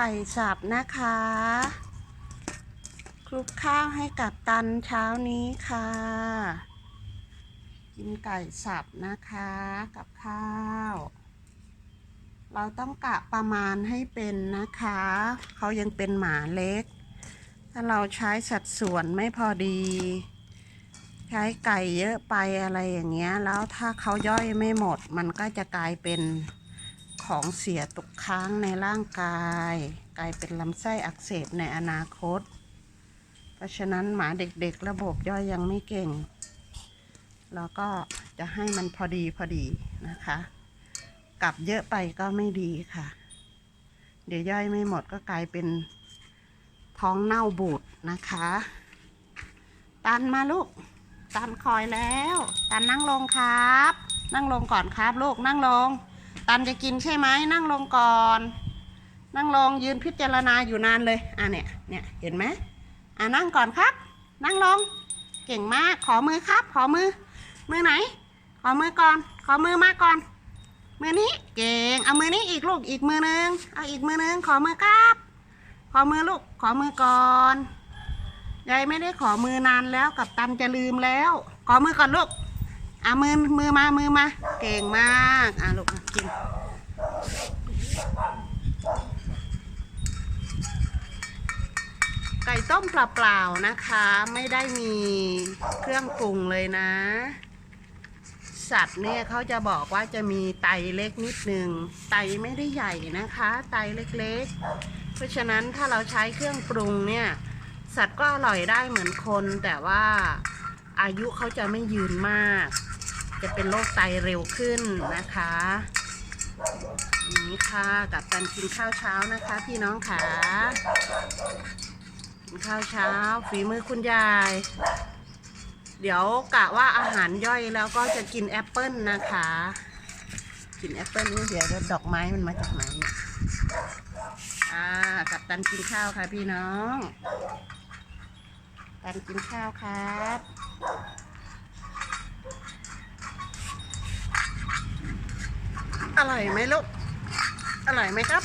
ไก่สับนะคะคลุกข้าวให้กับตันเช้านี้ค่ะ กินไก่สับนะคะกับข้าว เราต้องกะประมาณให้เป็นนะคะ เขายังเป็นหมาเล็ก ถ้าเราใช้สัดส่วนไม่พอดี ใช้ไก่เยอะไปอะไรอย่างเงี้ย แล้วถ้าเขาย่อยไม่หมด มันก็จะกลายเป็น ของเสียตกค้างในร่างกาย กลายเป็นลำไส้อักเสบในอนาคต เพราะฉะนั้นหมาเด็กๆ ระบบย่อยยังไม่เก่ง แล้วก็จะให้มันพอดีพอดีนะคะกลับเยอะไปก็ไม่ดีค่ะ เดี๋ยวย่อยไม่หมดก็กลายเป็นท้องเน่าบูดนะคะ ตันมาลูก ตันคอยแล้ว ตันนั่งลงครับ นั่งลงก่อนครับลูกนั่งลง ตันจะกินใช่ไหมนั่งลงก่อน นั่งลงยืนพิจารณาอยู่นานเลยอะเนี่ยเนี่ยเห็นไหมอะนั่งก่อนครับ นั่งลงเก่งมากขอมือครับ ขอมือ มือไหน ขอมือก่อน ขอมือมาก่อน มือนี้เก่งเอามือนี้อีกลูกอีกมือนึงเอาอีกมือนึงขอมือครับ ขอมือลูกขอมือก่อนยายไม่ได้ขอมือนานแล้วกับตันจะลืมแล้ว ขอมือก่อนลูก อะมือมือมา มือมา เก่งมาก อะลูกกินไก่ต้มเปล่าๆนะคะ ไม่ได้มีเครื่องปรุงเลยนะ สัตว์เนี่ยเขาจะบอกว่าจะมีไตเล็กนิดนึง ไตไม่ได้ใหญ่นะคะ ไตเล็กๆ เพราะฉะนั้นถ้าเราใช้เครื่องปรุงเนี่ย สัตว์ก็อร่อยได้เหมือนคนแต่ว่าอายุเขาจะไม่ยืนมาก จะเป็นโรคไตเร็วขึ้นนะคะนี่ค่ะกับการกินข้าวเช้านะคะ พี่น้องขากินข้าวเช้า ฝีมือคุณยาย เดี๋ยวกะว่าอาหารย่อยแล้วก็จะกินแอปเปิ้ลนะคะ กินแอปเปิ้ลนี่เดี๋ยวดอกไม้มันมาจากไหนอ่ากับตันกินข้าวค่ะพี่น้อง ตันกินข้าวครับ อร่อยไหมลูก อร่อยไหมครับ